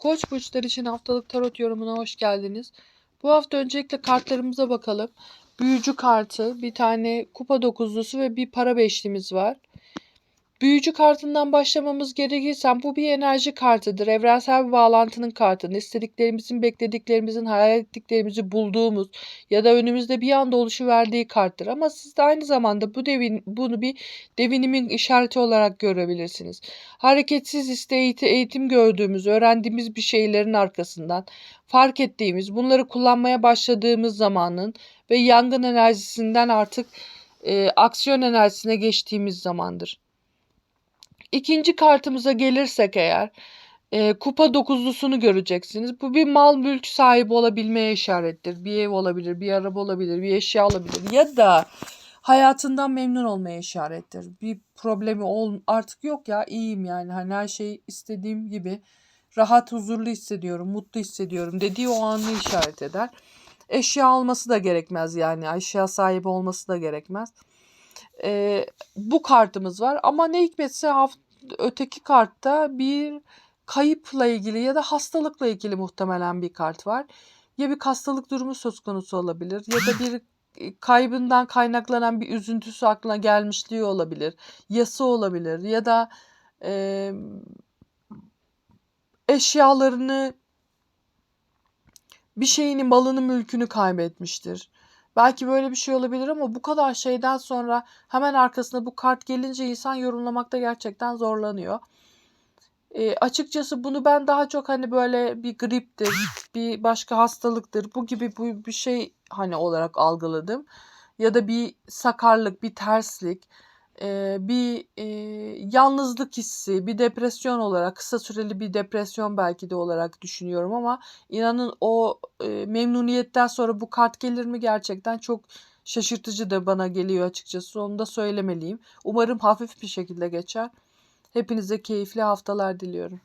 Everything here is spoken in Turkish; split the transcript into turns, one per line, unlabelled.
Koç burçları için haftalık tarot yorumuna hoş geldiniz. Bu hafta öncelikle kartlarımıza bakalım. Büyücü kartı, bir tane kupa dokuzlusu ve bir para beşlimiz var. Büyücü kartından başlamamız gerekirse bu bir enerji kartıdır. Evrensel bir bağlantının kartıdır. İstediklerimizin, beklediklerimizin, hayal ettiklerimizi bulduğumuz ya da önümüzde bir anda oluşuverdiği karttır. Ama siz de aynı zamanda bu devin, bunu bir devinimin işareti olarak görebilirsiniz. Hareketsiz iste eğiti- eğitim gördüğümüz, öğrendiğimiz bir şeylerin arkasından fark ettiğimiz, bunları kullanmaya başladığımız zamanın ve yangın enerjisinden artık e, aksiyon enerjisine geçtiğimiz zamandır. İkinci kartımıza gelirsek eğer e, kupa dokuzlusunu göreceksiniz. Bu bir mal mülk sahibi olabilmeye işarettir. Bir ev olabilir, bir araba olabilir, bir eşya olabilir ya da hayatından memnun olmaya işarettir. Bir problemi ol artık yok ya iyiyim yani hani her şey istediğim gibi rahat huzurlu hissediyorum, mutlu hissediyorum dediği o anı işaret eder. Eşya alması da gerekmez yani eşya sahibi olması da gerekmez. Ee, bu kartımız var ama ne hikmetse haft öteki kartta bir kayıpla ilgili ya da hastalıkla ilgili muhtemelen bir kart var. Ya bir hastalık durumu söz konusu olabilir ya da bir e, kaybından kaynaklanan bir üzüntüsü aklına gelmişliği olabilir. Yası olabilir ya da e, eşyalarını bir şeyini malını mülkünü kaybetmiştir. Belki böyle bir şey olabilir ama bu kadar şeyden sonra hemen arkasına bu kart gelince insan yorumlamakta gerçekten zorlanıyor. E, açıkçası bunu ben daha çok hani böyle bir griptir, bir başka hastalıktır, bu gibi bu bir şey hani olarak algıladım. Ya da bir sakarlık, bir terslik, e, bir e, yalnızlık hissi, bir depresyon olarak, kısa süreli bir depresyon belki de olarak düşünüyorum ama inanın o e, memnuniyetten sonra bu kart gelir mi gerçekten çok şaşırtıcı da bana geliyor açıkçası. Onu da söylemeliyim. Umarım hafif bir şekilde geçer. Hepinize keyifli haftalar diliyorum.